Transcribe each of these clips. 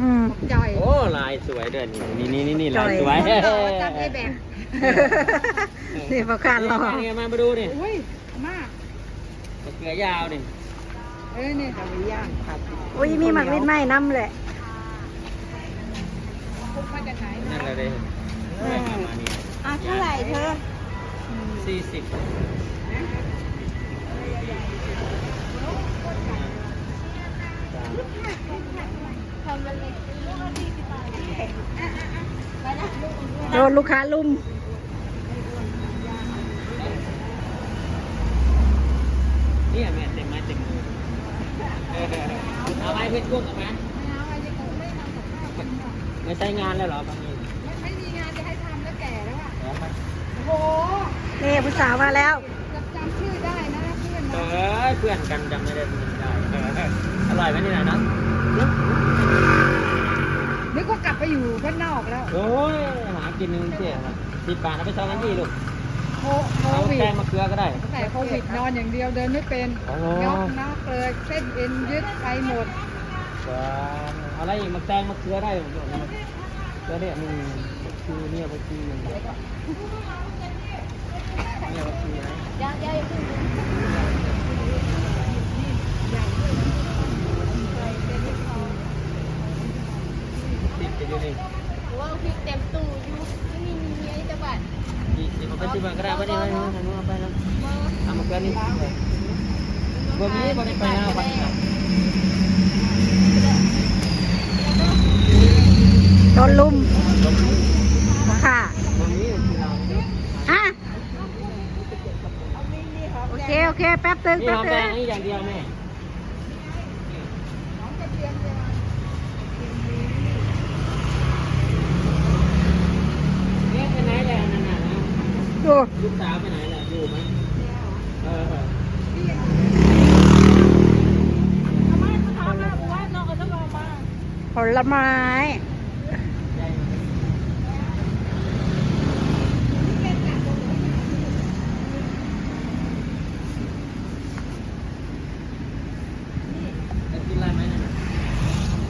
ค้าหายอืมบอกจ่อยโอ้ลายสวยเด้อนี่นี่นี่นี่จ่ลาอยยสวยคนต่อจำไอ้แบกนี่ประการรอนี่มามาดูนี่อุ้ยมาก มะเขือยาวนี่เอ้ยเนี่ยจะไปย่างผัดอุ้ยมีหมักลิ้นไหมน้ำแหละคุกมาจากไหนนั่นเลยเด้แม่มามานี่อะเท่าไหร่เธอสี่สิบ โดนลูกค้าลุมนี่แม่เต็มไม้เต็มมือเออเอาไม้เพชรกุ้งเอาไหมไม่เอาไอ้ยังคงไม่ทำกับข้าวกินหรอกไม่ใช้งานแล้วเหรอบางทีไม่ไม่มีงานจะให้ทำแล้วแก่แล้วอะเดี๋ยวมาโอ้โหนี่ผู้สาวมาแล้วจำจำชื่อได้นะเพื่อนเอนะอเพื่อนกันจำไม่ได้จำได้เอออร่อยไหมนี่นะนะ นึกว่ากลับไปอยู่บ้านนอกแล้วโอ้ยหากินหนึงเสียครับสิบบาทเอาไปซองกันยี่ลูกโคโคเอาวิดแกงมะเขือก็ได้แต่โควิดนอนอย่างเดียวเดินไม่เป็นโอ้โหยกนอกเลยเส้นเอ็นยึดไปหมดอะไรอีกมาแตงมะเขือได้ผมบอกนะเขือเนี่ยนี่คือเนี่ยบางทีเนี่ยเนี่ยบางทีนะติดไปด้วยนี่ ว่าพริกเต็มตู้อยู่ไม่มีมีเมียจังหวัด ยี่สิบเอาไปสิบบาทก็ได้ไปดิไปดิทางนู้นเอาไปแล้วเอามะเขือนี่บ่มีบ่ได้ไปนะวันนี้ โดนลุมค่ะ บ่มีที่เรา อะโอเค โอเค แป๊บ ตึงนี่แป๊บหอมตึแดงงนี่อย่างเดียวแม่เนี่ยไปไหนแล้วนั่นน่ะนะดูลูกสาวไปไหนล่ะอยู่ไหมเออผลไม้ จะกินอะไรไหมนั่นน่ะ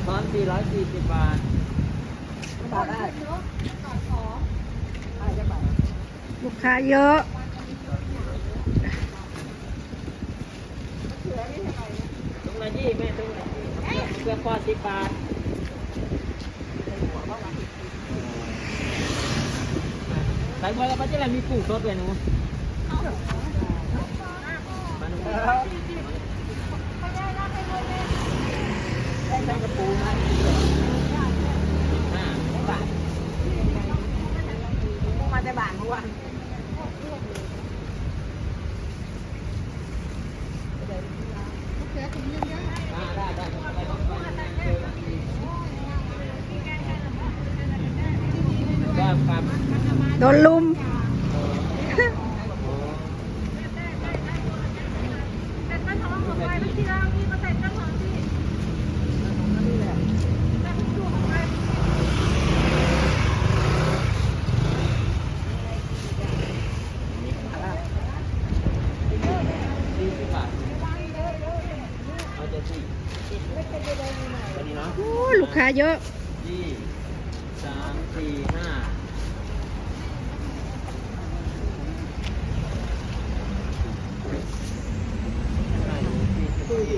ทอนสี่ร้อยสี่สิบบาท ลูก ค้าเยอะ ถุงละยี่แม่ถุงละยี่เพื่อพอสิบบาทใส่บัวกับปลาเจลามีกุ้งสดด้วยหนูมาหนูใส่กระปูนะห้าบาทมาแต่บ้านเมื่อวาน เสือถุงเยอะ อ่าได้ได้ได้ได้ครับ โดนลุมสี่สิบบาทเอาจะสี่ตัวนี้เนาะโอ้ลูกค้าเยอะ ยี่สามสี่ห้า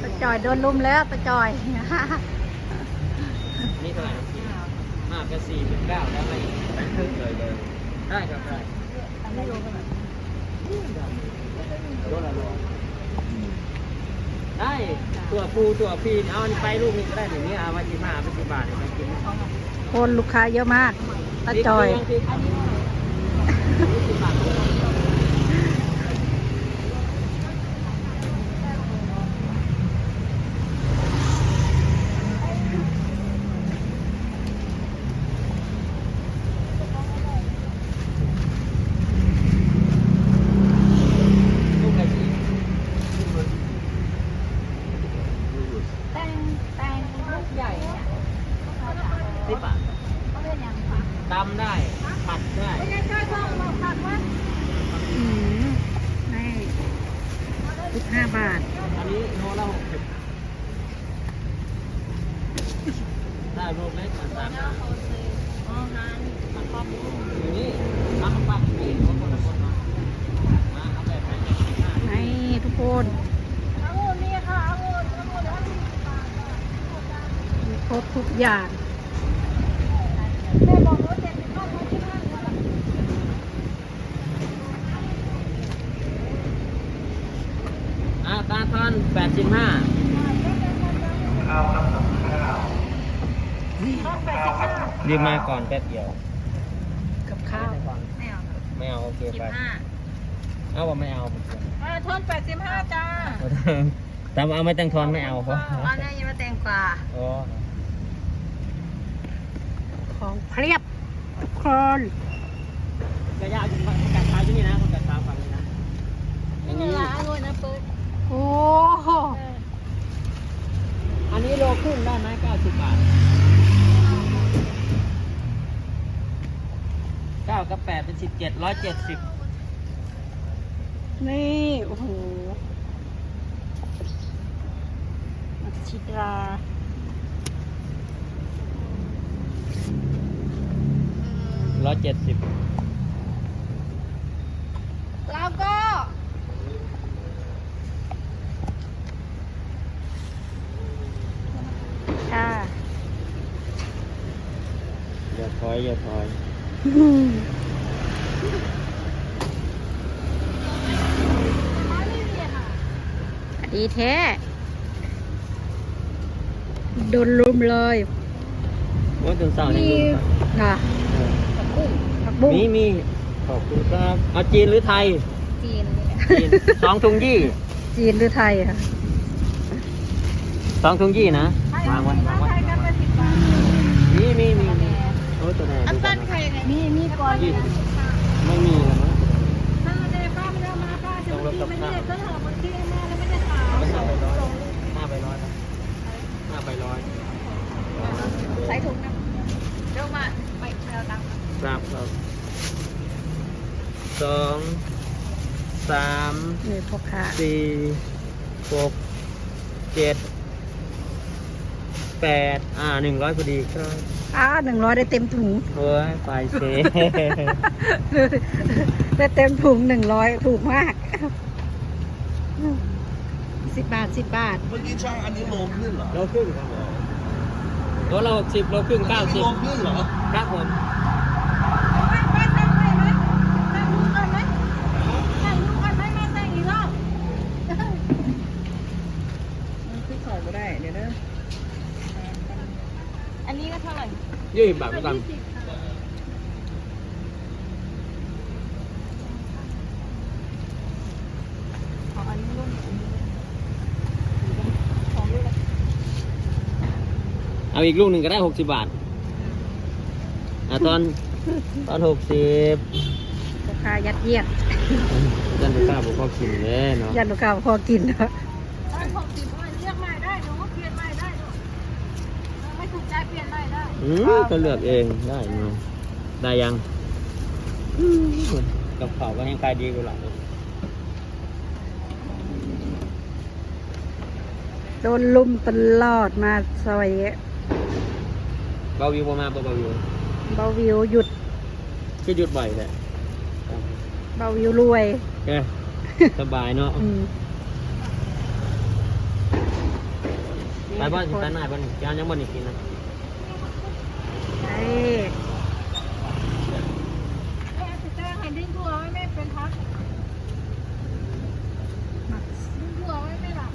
ตะจอยโดนลุมแล้วตะจอยนี่เท่าไหร่ห้ากับสี่เป็นเก้าแล้วไม่เลยเลยได้ครับได้ตัวละโลได้ตัวปูตัวพีนเอาอันไปลูกนี้ก็ได้อย่างนี้เอาไว้สิบห้าเป็นสิบบาทไปกินคนลูกค้าเยอะมากตะจอย สิบบาท ลูกไก่ฉีก แตงแตงลูกใหญ่เนี่ย สิบบาท เขาเรียกยังคะ ตำได้ ผัดได้ ไม่ใช่ใช่พ่อบอกผักว่า อืมนี่สิบ ห้าบาท อันนี้โลละหกสิบได้รูปเล็กมันสามห้าอ๋อฮานมันครอบคลุมอยู่นี่มาข้างปักนี่เขาคนละคนมามาเอาแบบไหนห้าให้ทุกคนองุ่นนี่ค่ะองุ่นองุ่นแล้วมีมีครบทุกอย่าง แม่บอกว่าเจ็ดสิบห้าร้อยที่ห้าเหรอ อ่าตาทอน แปดสิบห้ารีบมาก่อนแป๊บเดียว กับข้าวไม่เอาไม่เอาโอเคสิบไป ห้าเอาว่าไม่เอาอ่าทอนแปดสิบห้าจ้าแต่ว่าเอาไม่ตั้งทอนไม่เอาเพราะตอนนี้ยังมาแต่งกว่า อ๋อของเพียบทุกคนกระยาอยู่ฝั่งกัดเท้าที่นี่นะคนกัดเท้าฝั่งนี้นะอันนี่นี้ละองุ่นนะเปิด โอ้โหอันนี้โลครึ่งได้ไหมเก้าสิบบาทเก้ากับแปดเป็นสิบเจ็ดร้อยเจ็ดสิบนี่ โอ้โหมัชชิดาร้อยเจ็ดสิบแล้วก็ ค่ะ อย่าถอยอย่าถอยอืมดีแท้โดนลุมเลยว่าถึงเสาร์นี่ค่ะผักบุ้งมีมีขอบคุณครับเอาจีนหรือไทยจีนนี่แหละจีนสองถุงยี่ จีนหรือไทยค่ะสองถุงยี่นะวางไว้วางไว้ ไทยกันไปสิบบาท มีมีมีมีโอ้ ตัวไหนอันดูกัปั้นนนะใครยังไงมีมีก่อนยี่ไม่มีแล้วมั้งถ้าเดป้าไม่ได้เอามาป้าจะบางทีไม่ได้ก็ถามบางทีแม่แล้วไม่ได้ขายเอาไปห้าใบร้อยห้าใบร้อยนะห้าใบร้อยใส่ถุงนะเดี๋ยวมาไปเอาตังค์ครับครับสองสามนี่พ่อค้าสี่หกเจ็ด แปดอ่าหนึ่งร้อยพอดีครับอ้าหนึ่งร้อยได้เต็มถุงเฮ้ยไปเซ ได้เต็มถุงหนึ่งร้อยถูกมากสิบบาทสิบบาท เมื่อกี้ช่างอันนี้โลครึ่งเหรอโลครึ่งครับผมตัวเราหกสิบโลครึ่งเก้าสิบโลครึ่งเหรอครับผม ไปไปแต่งไปไหมแต่งลูกกันไหมแต่งลูกกันไหมแม่แต่งอีกรอบ ที่ขอก็ได้เดี๋ยวเด้อ อันนี้ก็เท่าไหร่ ยี่สิบบาทเหมือนกันอ๋ออันนี้รุ่นของลูกละเอาอีกลูกหนึ่งก็ได้หกสิบบาทอะตอนตอนหกสิบพ่อค้ายัดเยียดยันไปข้าวผมก็กินเลยเนาะยันลูกค้าพอกินนะถ้าหกสิบเลือกใหม่ได้หนูก็เปลี่ยนใหม่ได้หนูไม่ถูก ใจเปลี่ยนใหม่ได้อืมก็เลือกเองได้เนาะได้ยังอืมกับเขาวก็ยังขายดีกว่าหลังโดนลุมตลอดมาซอยเบาวิวประมาณเบาวิวเบาวิวหยุดที่หยุดบ่อยเลยเบาวิวรวยแกสบายเนาะอืมไปบ้านไปไหนบ้านแกยังบ้านอีกกินนะ นี่